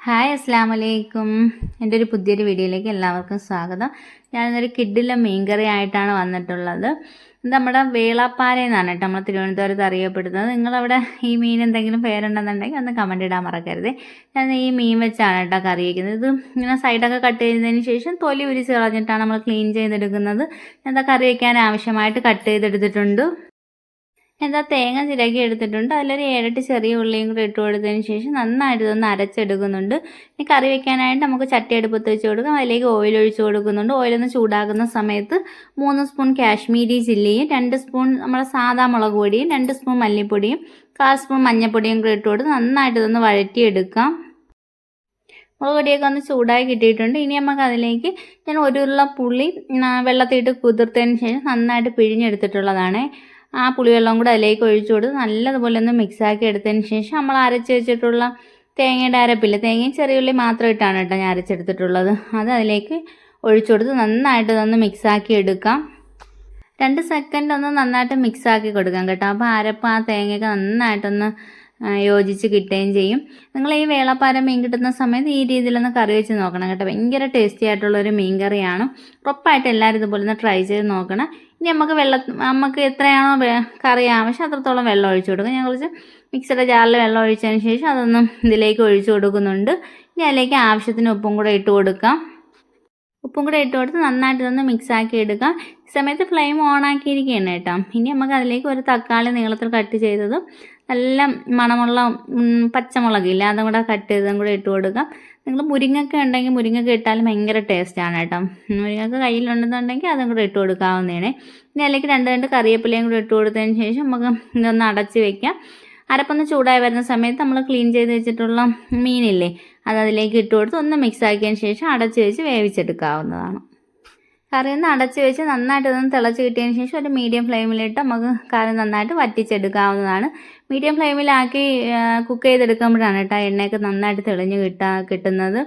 Hi അസ്സാം വലൈക്കും എന്റെ ഒരു പുതിയൊരു വീഡിയോയിലേക്ക് എല്ലാവർക്കും സ്വാഗതം. ഞാനിന്നൊരു കിഡിലെ മീൻകറി ആയിട്ടാണ് വന്നിട്ടുള്ളത്. ഇത് നമ്മുടെ വേളാപ്പാര എന്നാണ് കേട്ടോ നമ്മൾ തിരുവനന്തപുരത്ത് അറിയപ്പെടുന്നത്. നിങ്ങളവിടെ ഈ മീൻ എന്തെങ്കിലും പേരുണ്ടെന്നുണ്ടെങ്കിൽ ഒന്ന് കമന്റ് ഇടാൻ മറക്കരുത്. ഞാൻ ഈ മീൻ വെച്ചാണ് കേട്ടോ കറി വയ്ക്കുന്നത് ഇത് ഇങ്ങനെ സൈഡൊക്കെ കട്ട് ചെയ്തതിന് ശേഷം തൊലി ഉരിച്ച് കളഞ്ഞിട്ടാണ് നമ്മൾ ക്ലീൻ ചെയ്തെടുക്കുന്നത്. എന്താ കറി വയ്ക്കാൻ ആവശ്യമായിട്ട് കട്ട് ചെയ്തെടുത്തിട്ടുണ്ട്. എന്താ തേങ്ങ ചിരകി എടുത്തിട്ടുണ്ട്. അതിലൊരു ഏഴെട്ട് ചെറിയ ഉള്ളിയും കൂടി ഇട്ട് കൊടുത്തതിന് ശേഷം നന്നായിട്ട് ഇതൊന്ന് അരച്ചെടുക്കുന്നുണ്ട്. ഇനി കറി വെക്കാനായിട്ട് നമുക്ക് ചട്ടി അടുപ്പത്ത് വെച്ച് കൊടുക്കാം. അതിലേക്ക് ഓയിൽ ഒഴിച്ച് കൊടുക്കുന്നുണ്ട്. ഓയിലൊന്ന് ചൂടാക്കുന്ന സമയത്ത് മൂന്ന് സ്പൂൺ കാശ്മീരി ചില്ലിയും രണ്ട് സ്പൂൺ നമ്മുടെ സാധാ മുളക് പൊടിയും രണ്ട് സ്പൂൺ മല്ലിപ്പൊടിയും കാൽ സ്പൂൺ മഞ്ഞൾപ്പൊടിയും കൂടി ഇട്ട് കൊടുത്ത് നന്നായിട്ട് ഇതൊന്ന് വഴറ്റിയെടുക്കാം. മുളക് പൊടിയൊക്കെ ഒന്ന് ചൂടായി കിട്ടിയിട്ടുണ്ട്. ഇനി നമുക്ക് അതിലേക്ക് ഞാൻ ഒരു ഉരുള പുളി വെള്ളത്തിയിട്ട് കുതിർത്തതിന് ശേഷം നന്നായിട്ട് പിഴിഞ്ഞെടുത്തിട്ടുള്ളതാണ്. ആ പുളിവെള്ളം കൂടെ അതിലേക്ക് ഒഴിച്ചു കൊടുത്ത് നല്ലതുപോലെ ഒന്ന് മിക്സാക്കി എടുത്തതിന് ശേഷം നമ്മൾ അരച്ച് വെച്ചിട്ടുള്ള തേങ്ങയുടെ അരപ്പില്ല? തേങ്ങയും ചെറിയുള്ളി മാത്രം ഇട്ടാണ് കേട്ടോ ഞാൻ അരച്ചെടുത്തിട്ടുള്ളത്. അത് അതിലേക്ക് ഒഴിച്ചു കൊടുത്ത് നന്നായിട്ട് ഇതൊന്ന് മിക്സാക്കി എടുക്കാം. രണ്ട് സെക്കൻഡ് ഒന്ന് നന്നായിട്ട് മിക്സാക്കി കൊടുക്കാം കേട്ടോ. അപ്പോൾ അരപ്പ് ആ തേങ്ങയൊക്കെ നന്നായിട്ടൊന്ന് യോജിച്ച് കിട്ടുകയും ചെയ്യും. നിങ്ങൾ ഈ വേളപ്പാരം മീൻ കിട്ടുന്ന സമയത്ത് ഈ രീതിയിലൊന്ന് കറി വെച്ച് നോക്കണം കേട്ടോ. ഭയങ്കര ടേസ്റ്റി ആയിട്ടുള്ളൊരു മീൻ കറിയാണ്. ഉറപ്പായിട്ട് എല്ലാവരും ഇതുപോലെ ഒന്ന് ട്രൈ ചെയ്ത് നോക്കണം. ഇനി നമുക്ക് വെള്ളം നമുക്ക് എത്രയാണോ കറി ആവശ്യം അത്രത്തോളം വെള്ളം ഒഴിച്ചു കൊടുക്കും. ഞാൻ കുറച്ച് മിക്സിയുടെ ജാറിൽ വെള്ളം ഒഴിച്ചതിന് ശേഷം അതൊന്നും ഇതിലേക്ക് ഒഴിച്ചു കൊടുക്കുന്നുണ്ട്. ഇനി അതിലേക്ക് ആവശ്യത്തിന് ഉപ്പും കൂടെ ഇട്ട് കൊടുക്കാം. ഉപ്പും കൂടെ ഇട്ട് കൊടുത്ത് നന്നായിട്ട് ഇതൊന്ന് മിക്സാക്കി എടുക്കുക എടുക്കാം. ഈ സമയത്ത് ഫ്ലെയിം ഓൺ ആക്കിയിരിക്കുകയാണ് കേട്ടോ. ഇനി നമുക്ക് അതിലേക്ക് ഒരു തക്കാളി നീളത്തിൽ കട്ട് ചെയ്തതും നല്ല മണമുള്ള പച്ചമുളകില്ല അതും കൂടെ കട്ട് ചെയ്തതും കൂടെ ഇട്ട് കൊടുക്കാം. നിങ്ങൾ മുരിങ്ങക്ക ഉണ്ടെങ്കിൽ മുരിങ്ങക്ക ഇട്ടാലും ഭയങ്കര ടേസ്റ്റാണ് കേട്ടോ. മുരിങ്ങക്ക കയ്യിലുണ്ടെന്നുണ്ടെങ്കിൽ അതും കൂടെ ഇട്ട് കൊടുക്കാവുന്നതാണ്. ഇനി അതിലേക്ക് രണ്ട് രണ്ട് കറിവേപ്പിലയും കൂടെ ഇട്ട് കൊടുത്തതിന് ശേഷം നമുക്ക് ഇതൊന്ന് അടച്ച് വെക്കാം. അരപ്പൊന്ന് ചൂടായി വരുന്ന സമയത്ത് നമ്മൾ ക്ലീൻ ചെയ്ത് വെച്ചിട്ടുള്ള മീനില്ലേ അത് അതിലേക്ക് ഇട്ട് കൊടുത്ത് ഒന്ന് മിക്സ് ആക്കിയതിന് ശേഷം അടച്ച് വെച്ച് വേവിച്ചെടുക്കാവുന്നതാണ്. കറി ഒന്ന് അടച്ച് വെച്ച് നന്നായിട്ട് ഒന്ന് തിളച്ച് കിട്ടിയതിന് ശേഷം ഒരു മീഡിയം ഫ്ലെയിമിലിട്ട് നമുക്ക് കറി നന്നായിട്ട് വറ്റിച്ചെടുക്കാവുന്നതാണ്. മീഡിയം ഫ്ലെയിമിലാക്കി കുക്ക് ചെയ്തെടുക്കുമ്പോഴാണ് കേട്ടോ എണ്ണയൊക്കെ നന്നായിട്ട് തെളിഞ്ഞ് കിട്ടാ കിട്ടുന്നത്.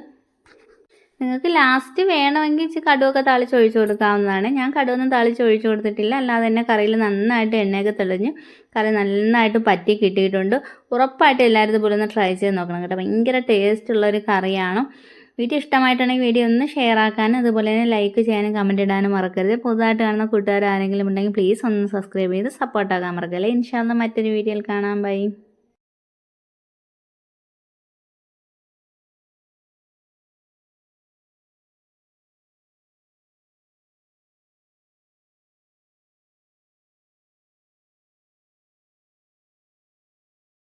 നിങ്ങൾക്ക് ലാസ്റ്റ് വേണമെങ്കിൽ ഇച്ചിരി കടുവൊക്കെ തളിച്ച് ഒഴിച്ചു കൊടുക്കാവുന്നതാണ്. ഞാൻ കടുവൊന്നും തളിച്ച് ഒഴിച്ചു കൊടുത്തിട്ടില്ല. അല്ലാതെ തന്നെ കറിയിൽ നന്നായിട്ട് എണ്ണയൊക്കെ തെളിഞ്ഞ് കറി നന്നായിട്ട് പറ്റി കിട്ടിയിട്ടുണ്ട്. ഉറപ്പായിട്ട് എല്ലാവരും ഇതുപോലെ ഒന്ന് ട്രൈ ചെയ്ത് നോക്കണം കേട്ടോ. ഭയങ്കര ടേസ്റ്റ് ഉള്ളൊരു കറിയാണ്. വീഡിയോ ഇഷ്ടമായിട്ടുണ്ടെങ്കിൽ വീഡിയോ ഒന്ന് ഷെയർ ആക്കാനും അതുപോലെ തന്നെ ലൈക്ക് ചെയ്യാനും കമന്റ് ഇടാനും മറക്കരുത്. പുതുതായിട്ട് കാണുന്ന കൂട്ടുകാർ ആരെങ്കിലും ഉണ്ടെങ്കിൽ പ്ലീസ് ഒന്ന് സബ്സ്ക്രൈബ് ചെയ്ത് സപ്പോർട്ടാക്കാൻ മറക്കല്ലേ. ഇൻഷാല്ല മറ്റൊരു വീഡിയോയിൽ കാണാം. ബൈ